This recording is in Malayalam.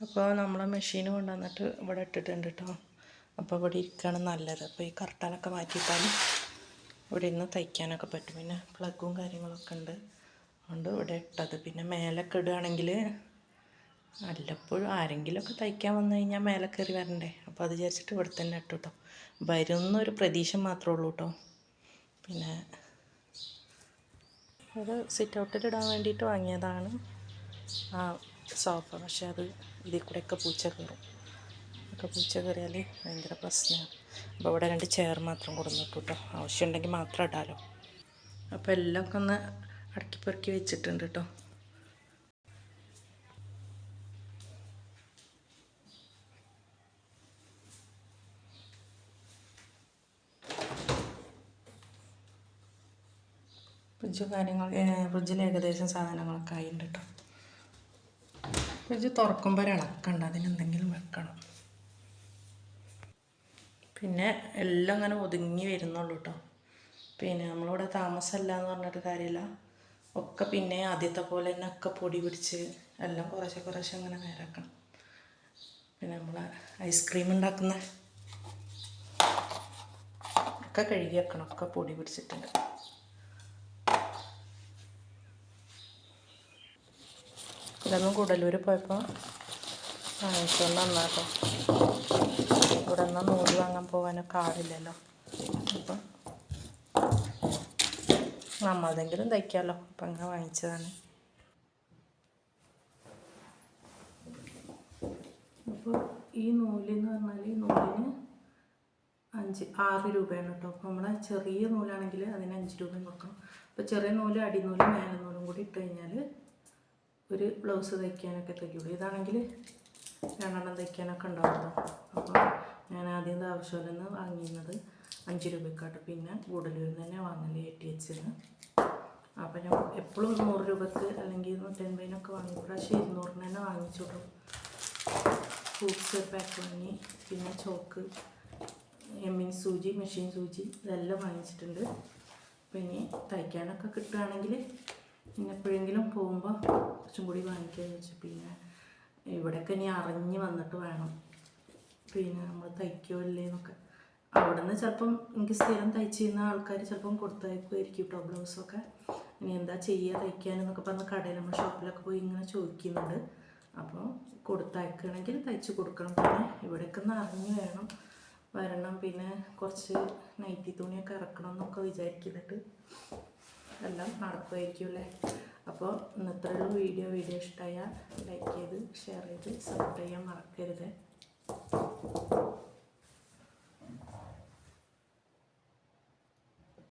അപ്പോൾ നമ്മൾ മെഷീൻ കൊണ്ടുവന്നിട്ട് ഇവിടെ ഇട്ടിട്ടുണ്ട് കേട്ടോ അപ്പോൾ ഇവിടെ ഇരിക്കുകയാണ് നല്ലത്. അപ്പോൾ ഈ കർട്ടനൊക്കെ മാറ്റിയിട്ടാൽ ഇവിടെ ഇരുന്ന് തയ്ക്കാനൊക്കെ പറ്റും. പിന്നെ പ്ലഗും കാര്യങ്ങളൊക്കെ ഉണ്ട്. അതുകൊണ്ട് ഇവിടെ ഇട്ടത്. പിന്നെ മേലൊക്കെ ഇടുകയാണെങ്കിൽ വല്ലപ്പോഴും ആരെങ്കിലുമൊക്കെ തയ്ക്കാൻ വന്നു കഴിഞ്ഞാൽ മേലെ കയറി വരണ്ടേ? അപ്പോൾ അത് വിചാരിച്ചിട്ട് ഇവിടെ തന്നെ ഇട്ടു കേട്ടോ വരുന്നൊരു പ്രതീക്ഷ മാത്രമേ ഉള്ളൂ കേട്ടോ പിന്നെ അത് സിറ്റ് ഔട്ടിൽ ഇടാൻ വേണ്ടിയിട്ട് വാങ്ങിയതാണ് ആ സോഫ പക്ഷെ അത് ഇതിൽ കൂടെയൊക്കെ പൂച്ച കയറും. ഒക്കെ പൂച്ച കയറിയാൽ ഭയങ്കര പ്രശ്നമാണ്. അപ്പോൾ ഇവിടെ രണ്ട് ചെയർ മാത്രം കൊടുന്നിട്ടു കേട്ടോ ആവശ്യമുണ്ടെങ്കിൽ മാത്രം ഇടാലോ. അപ്പോൾ എല്ലാം ഒക്കെ ഒന്ന് അടക്കി പെറുക്കി വെച്ചിട്ടുണ്ട് കേട്ടോ ഫ്രിഡ്ജും കാര്യങ്ങൾ ഫ്രിഡ്ജിൽ ഏകദേശം സാധനങ്ങളൊക്കെ ആയിട്ടുണ്ട് കേട്ടോ ഫ്രിഡ്ജ് തുറക്കുമ്പോൾ ഒരു ഇളക്കുണ്ട് അതിനെന്തെങ്കിലും വെക്കണം. പിന്നെ എല്ലാം അങ്ങനെ ഒതുങ്ങി വരുന്നുള്ളൂ കേട്ടോ പിന്നെ നമ്മളിവിടെ താമസമല്ല എന്ന് പറഞ്ഞിട്ട് കാര്യമില്ല. ഒക്കെ പിന്നെ ആദ്യത്തെ പോലെ തന്നെ ഒക്കെ പൊടി പിടിച്ച് എല്ലാം കുറേശ്ശെ കുറേശ്ശെ അങ്ങനെ നേരാക്കണം. പിന്നെ നമ്മൾ ഐസ്ക്രീം ഉണ്ടാക്കുന്ന ഒക്കെ കഴുകി വെക്കണം. ഒക്കെ പൊടി പിടിച്ചിട്ടുണ്ട്. ഇതൊന്നും കൂടല്ലൂർ പോയപ്പോൾ വാങ്ങിച്ചുകൊണ്ട് നന്നാട്ടോ ഇവിടെ നിന്ന് നൂൽ വാങ്ങാൻ പോകാനൊക്കെ ആളില്ലല്ലോ. അപ്പം നമ്മളതെങ്കിലും തയ്ക്കാമല്ലോ അപ്പം അങ്ങനെ വാങ്ങിച്ചതാണ്. അപ്പോൾ ഈ നൂലെന്ന് പറഞ്ഞാൽ ഈ നൂലിന് അഞ്ച് ആറ് രൂപയാണ് കേട്ടോ അപ്പോൾ നമ്മളെ ചെറിയ നൂലാണെങ്കിൽ അതിന് അഞ്ച് രൂപയും കൊടുക്കണം. അപ്പോൾ ചെറിയ നൂൽ അടിനൂലും മേലെ നൂലും കൂടി ഇട്ട് കഴിഞ്ഞാൽ ഒരു ബ്ലൗസ് തയ്ക്കാനൊക്കെ തയ്ക്കുള്ളൂ. ഇതാണെങ്കിൽ രണ്ടെണ്ണം തയ്ക്കാനൊക്കെ ഉണ്ടാവുമല്ലോ. അപ്പോൾ ഞാൻ ആദ്യം ഇത് നിന്ന് വാങ്ങിയിരുന്നത് അഞ്ച് രൂപക്കാട്ട്. പിന്നെ ഗുഡലൂരിൽ തന്നെ വാങ്ങൽ എ ടി എച്ചിന് അപ്പോൾ ഞാൻ എപ്പോഴും നൂറ് രൂപക്ക് അല്ലെങ്കിൽ നൂറ്റൻപതിനൊക്കെ വാങ്ങി പ്രാവശ്യം ഇരുന്നൂറിന് തന്നെ വാങ്ങിച്ചോളൂ ഫ്രൂട്ട്സ് പാക്ക് വാങ്ങി പിന്നെ ചോക്ക് എമ്മിങ് സൂചി മെഷീൻ സൂചി ഇതെല്ലാം വാങ്ങിച്ചിട്ടുണ്ട്. പിന്നെ തയ്ക്കാനൊക്കെ കിട്ടുകയാണെങ്കിൽ പിന്നെ എപ്പോഴെങ്കിലും പോകുമ്പോൾ കുറച്ചും കൂടി വാങ്ങിക്കാമെന്ന് വെച്ചു പിന്നെ ഇവിടെയൊക്കെ ഇനി അറിഞ്ഞ് വന്നിട്ട് വേണം. പിന്നെ നമ്മൾ തയ്ക്കോ ഇല്ലേന്നൊക്കെ അവിടെ നിന്ന് ചിലപ്പം എനിക്ക് സ്ഥിരം തയ്ച്ച് ചെയ്യുന്ന ആൾക്കാർ ചിലപ്പം കൊടുത്തയക്കുമായിരിക്കും കേട്ടോ ബ്ലൗസൊക്കെ ഇനി എന്താ ചെയ്യുക തയ്ക്കാനെന്നൊക്കെ പറഞ്ഞ് കടയിൽ നമ്മൾ ഷോപ്പിലൊക്കെ പോയി ഇങ്ങനെ ചോദിക്കുന്നുണ്ട്. അപ്പോൾ കൊടുത്തയക്കണമെങ്കിൽ തയ്ച്ച് കൊടുക്കണം. പിന്നെ ഇവിടേക്ക് ഒന്ന് അറിഞ്ഞ് വേണം. വരണം. പിന്നെ കുറച്ച് നൈറ്റി തുണിയൊക്കെ ഇറക്കണം എന്നൊക്കെ വിചാരിക്കുന്നുണ്ട്. എല്ലാം നടക്കുമായിരിക്കും അല്ലേ? അപ്പോൾ ഇന്നത്രയുള്ള വീഡിയോ വീഡിയോ ഇഷ്ടമായാൽ ലൈക്ക് ചെയ്ത് ഷെയർ ചെയ്ത് സബ്സ്ക്രൈബ് ചെയ്യാൻ മറക്കരുത്.